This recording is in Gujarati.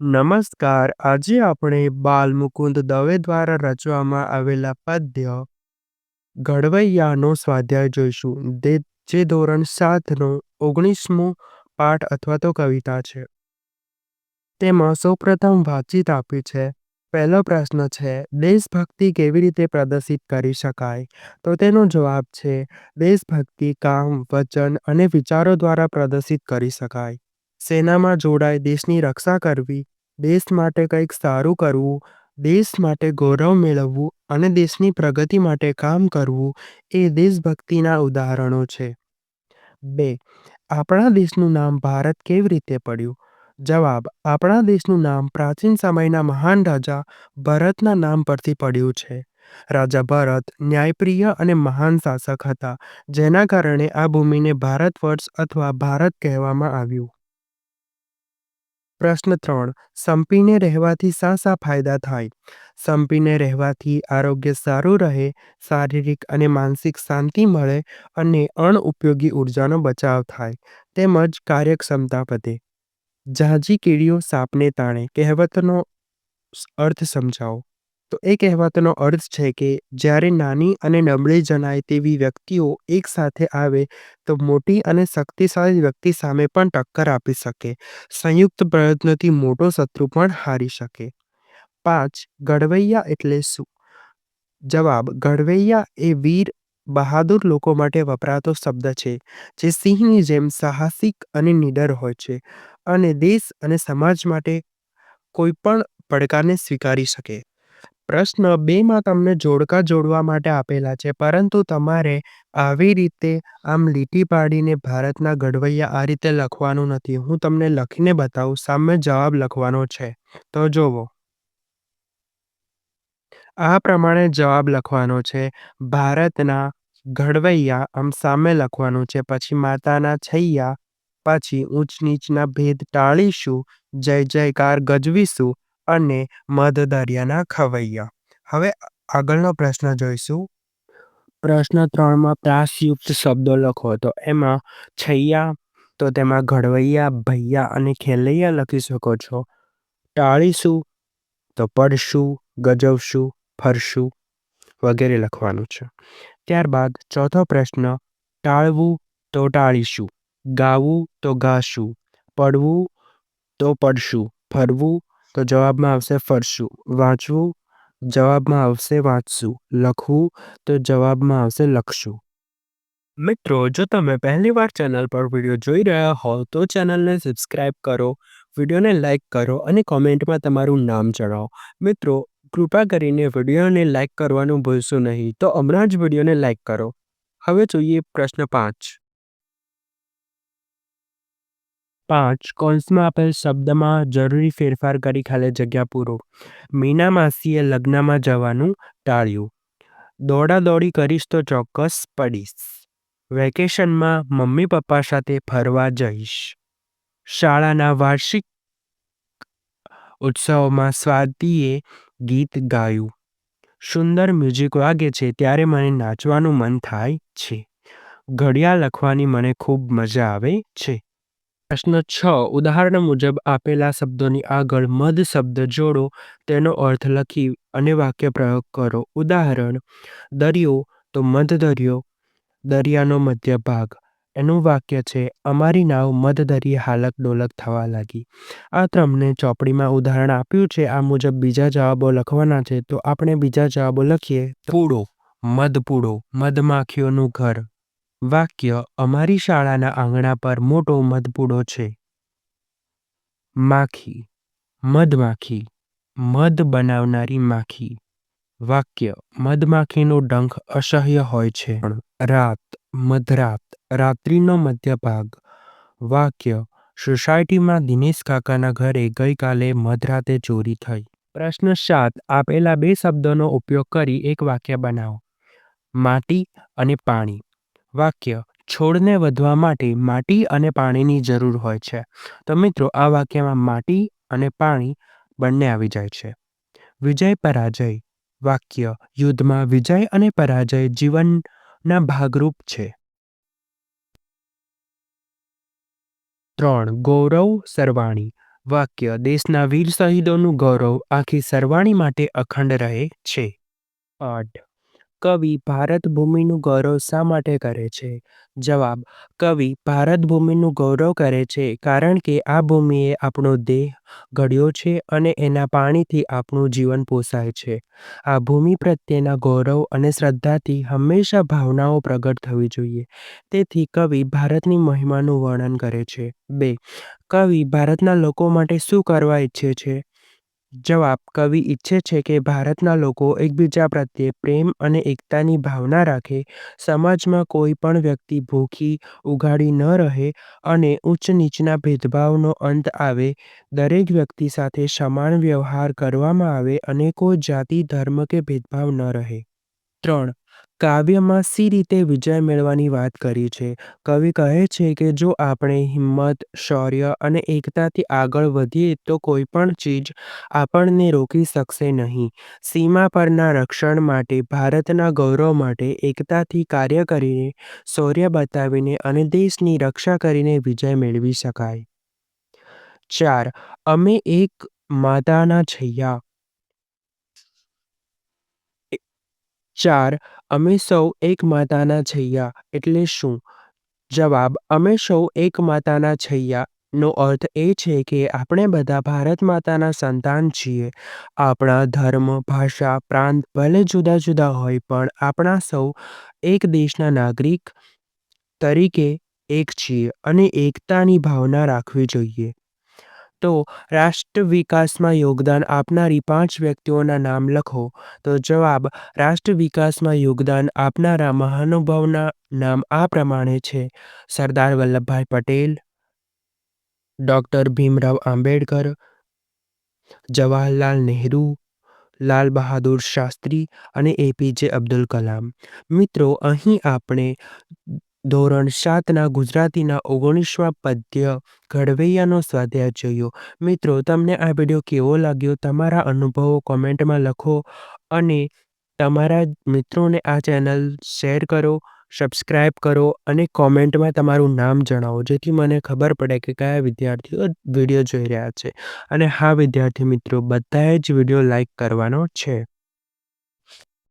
નમસ્કાર. આજે આપણે બાલમુકુંદ દવે દ્વારા રચવામાં આવેલા પદ્ય ઘડવૈયાનો સ્વાધ્યાય જોઈશું જે ધોરણ સાતનો ઓગણીસમો પાઠ અથવા તો કવિતા છે. તેમાં સૌપ્રથમ વાતચીત આપી છે. પહેલો પ્રશ્ન છે, દેશભક્તિ કેવી રીતે પ્રદર્શિત કરી શકાય? તો તેનો જવાબ છે, દેશભક્તિ કામ, વચન અને વિચારો દ્વારા પ્રદર્શિત કરી શકાય. સેનામાં જોડાઈ દેશની રક્ષા કરવી, દેશ માટે કંઈક સારું કરવું, દેશ માટે ગૌરવ મેળવવું અને દેશની પ્રગતિ માટે કામ કરવું એ દેશભક્તિના ઉદાહરણો છે. બે, આપણા દેશનું નામ ભારત કેવી રીતે પડ્યું? જવાબ, આપણા દેશનું નામ પ્રાચીન સમયના મહાન રાજા ભરતના નામ પરથી પડ્યું છે. રાજા ભરત ન્યાયપ્રિય અને મહાન શાસક હતા, જેના કારણે આ ભૂમિને ભારત વર્ષ અથવા ભારત કહેવામાં આવ્યું. પ્રશ્ન ત્રણ, સંપીને રહેવાથી શા શા ફાયદા થાય? સંપીને રહેવાથી આરોગ્ય સારું રહે, શારીરિક અને માનસિક શાંતિ મળે અને અણઉપયોગી ઉર્જાનો બચાવ થાય. તેમજ કાર્યક્ષમતા વધે. ઝાઝી કીડીઓ સાપને તાણે કહેવતનો અર્થ સમજાવો. તો એ કહેવતનો અર્થ છે કે જ્યારે નાની અને નબળી જણાય તેવી વ્યક્તિઓ એકસાથે આવે, તો મોટી અને શક્તિશાળી વ્યક્તિ સામે પણ ટક્કર આપી શકે. સંયુક્ત પ્રયત્નથી મોટો શત્રુ પણ હારી શકે. પાંચ ગડવૈયા એટલે શું? જવાબ ગડવૈયા એ વીર, બહાદુર લોકો માટે વપરાતો શબ્દ છે, જે સિંહની જેમ સાહસિક અને નીડર હોય છે અને દેશ અને સમાજ માટે કોઈ પણ પડકારને સ્વીકારી શકે. પ્રશ્ન બેમાં તમને જોડકા જોડવા માટે આપેલા છે. પરંતુ તમારે આવી રીતે આમ લીટી પાડીને ભારતના ઘડવૈયા આ રીતે લખવાનું નથી. હું તમને લખીને બતાવું. સામે જવાબ લખવાનો છે. તો જોવો. આ પ્રમાણે જવાબ લખવાનો છે. ભારતના ઘડવૈયા આમ સામે લખવાનું છે. પછી માતાના છૈયા, પછી ઊંચ નીચના ભેદ ટાળીશું. જય જયકાર ગજવીશું. અને મધ દરિયાના ખવૈયા. હવે આગળનો પ્રશ્ન જોઈશું. પ્રશ્ન ત્રણમાં પ્રાસયુક્ત શબ્દો લખો. તો એમાં છૈયા, તો તેમાં ઘડવૈયા, ભૈયા અને ખેલૈયા લખી શકો છો. ટાળીશું, તો પડશું, ગજવશું, ફરશું વગેરે લખવાનું છે. ત્યારબાદ ચોથો પ્રશ્ન, ટાળવું તો ટાળીશું, ગાવું તો ગાશું, પડવું તો પડશું, ફરવું તો જવાબમાં આવશે ફરશું. વાંચવું, જવાબમાં આવશે વાંચશું. લખવું, તો જવાબમાં આવશે લખશું. મિત્રો, જો તમે પહેલી વાર ચેનલ પર વીડિયો જોઈ રહ્યા હો તો ચેનલને સબસ્ક્રાઇબ કરો, વિડીયોને લાઇક કરો અને કોમેન્ટમાં તમારું નામ જણાવો. મિત્રો, કૃપા કરીને વિડીયોને લાઇક કરવાનું ભૂલશો નહીં, તો હમણાં જ વિડીયોને લાઇક કરો. હવે જોઈએ પ્રશ્ન પાંચ. પાંચ કોન્સમાં આપેલ શબ્દમાં જરૂરી ફેરફાર કરી ખાલી જગ્યા પૂરો. મીના માસીએ લગ્નમાં જવાનું ટાળ્યું. દોડા દોડી કરીશ તો ચોક્કસ પડીશ. વેકેશનમાં મમ્મી પપ્પા સાથે ફરવા જઈશ. શાળાના વાર્ષિક ઉત્સવમાં સ્વાતિએ ગીત ગાયું. સુંદર મ્યુઝિક વાગે છે ત્યારે મને નાચવાનું મન થાય છે. ઘડિયાળ લખવાની મને ખૂબ મજા આવે છે. પ્રશ્ન છ. ઉદાહરણ મુજબ, આપેલા શબ્દોની આગળ મધ શબ્દ જોડો, તેનો અર્થ લખી અને વાક્ય પ્રયોગ કરો. ઉદાહરણ, દરિયો, તો મધ દરિયો, દરિયાનો મધ્ય ભાગ એનું વાક્ય છે, અમારી નાવ મધ દરિયે હાલક ડોલક થવા લાગી. આ તમને ચોપડીમાં ઉદાહરણ આપ્યું છે. આ મુજબ બીજા જવાબો લખવાના છે. તો આપણે બીજા જવાબો લખીએ. પૂડો મધપૂડો મધમાખીઓનું ઘર. વાક્ય અમારી શાળાના આંગણા પર મોટો મધપૂડો છે. માખી, મધમાખી, મધ બનાવનારી માખી. વાક્ય, મધમાખીનો ડંખ અસહ્ય હોય છે. રાત, મધરાત, રાત્રિનો મધ્યભાગ. વાક્ય, સોસાયટીમાં દિનેશ કાકાના ઘરે ગઈકાલે મધરાતે ચોરી થઈ. પ્રશ્ન સાત, આપેલા બે શબ્દોનો ઉપયોગ કરી એક વાક્ય બનાવો. માટી અને પાણી. વાક્ય છોડને વધવા માટે માટી અને પાણીની જરૂર હોય છે. તો મિત્રો, આ વાક્યમાં માટી અને પાણી બંને આવી જાય છે. વિજય, પરાજય વાક્ય યુદ્ધમાં વિજય અને પરાજય જીવનના ભાગરૂપ છે. ત્રણ, ગૌરવ સરવાણી વાક્ય દેશના વીર શહીદોનું ગૌરવ આખી સરવાણી માટે અખંડ રહે છે. આઠ કવિ ભારત ભૂમિનું ગૌરવ શા માટે કરે છે? જવાબ, કવિ ભારત ભૂમિનું ગૌરવ કરે છે કારણ કે આ ભૂમિએ આપણો દેહ ઘડ્યો છે અને એના પાણીથી આપણું જીવન પોસાય છે. આ ભૂમિ પ્રત્યેના ગૌરવ અને શ્રદ્ધાથી હંમેશા ભાવનાઓ પ્રગટ થવી જોઈએ. તેથી કવિ ભારતની મહિમાનું વર્ણન કરે છે. બે, કવિ ભારતના લોકો માટે શું કરવા ઈચ્છે છે? જવાબ, કવિ ઈચ્છે છે કે ભારતના લોકો એકબીજા પ્રત્યે પ્રેમ અને એકતાની ભાવના રાખે. સમાજમાં કોઈ પણ વ્યક્તિ ભૂખી, ઉઘાડી ન રહે અને ઉચ્ચ નીચના ભેદભાવનો અંત આવે. દરેક વ્યક્તિ સાથે સમાન વ્યવહાર કરવામાં આવે અને કોઈ જાતિ, ધર્મ કે ભેદભાવ ન રહે. ત્રણ કાવ્યમાં સી રીતે વિજય મેળવવાની વાત કરી છે. કવિ કહે છે કે, જો આપણે હિંમત, શૌર્ય અને એકતાથી આગળ વધીએ, તો કોઈ પણ ચીજ આપણને રોકી શકશે નહીં. સીમા પરના રક્ષણ માટે, ભારતના ગૌરવ માટે, એકતાથી કાર્ય કરીને, શૌર્ય બતાવીને અને દેશની રક્ષા કરીને વિજય મેળવી શકાય. ચાર, અમે એક માતાના છૈયા ચાર, અમે સૌ એક માતાના છૈયા, એટલે શું? જવાબ, અમે સૌ એક માતાના છૈયા અર્થ એ છે કે આપણે બધા ભારત માતાના સંતાન છીએ. આપણા ધર્મ, ભાષા, પ્રાંત ભલે જુદા જુદા હોય, પણ આપણા સૌ એક દેશના નાગરિક તરીકે એક છીએ અને એકતાની ભાવના રાખવી જોઈએ. તો રાષ્ટ્ર વિકાસમાં યોગદાન આપનારી પાંચ વ્યક્તિઓના નામ લખો. તો જવાબ, રાષ્ટ્ર વિકાસમાં યોગદાન આપનારા મહાનુભાવના નામ આ પ્રમાણે છે. સરદાર વલ્લભભાઈ પટેલ, ડૉક્ટર ભીમરાવ આંબેડકર, જવાહરલાલ નહેરુ, લાલ બહાદુર શાસ્ત્રી અને એપીજે અબ્દુલ કલામ. મિત્રો, અહીં આપણે ધોરણ સાતના ગુજરાતીના ઓગણીસમાં પદ્ય ઘડવૈયાનો સ્વાધ્યાય જોયો. મિત્રો, તમને આ વીડિયો કેવો લાગ્યો? તમારા અનુભવો કોમેન્ટમાં લખો અને તમારા મિત્રોને આ ચેનલ શેર કરો સબસ્ક્રાઈબ કરો અને કોમેન્ટમાં તમારું નામ જણાવો, જેથી મને ખબર પડે કે કયા વિદ્યાર્થીઓ વીડિયો જોઈ રહ્યા છે. અને હા, વિદ્યાર્થી મિત્રો, બધાએ જ વીડિયો લાઈક કરવાનો છે.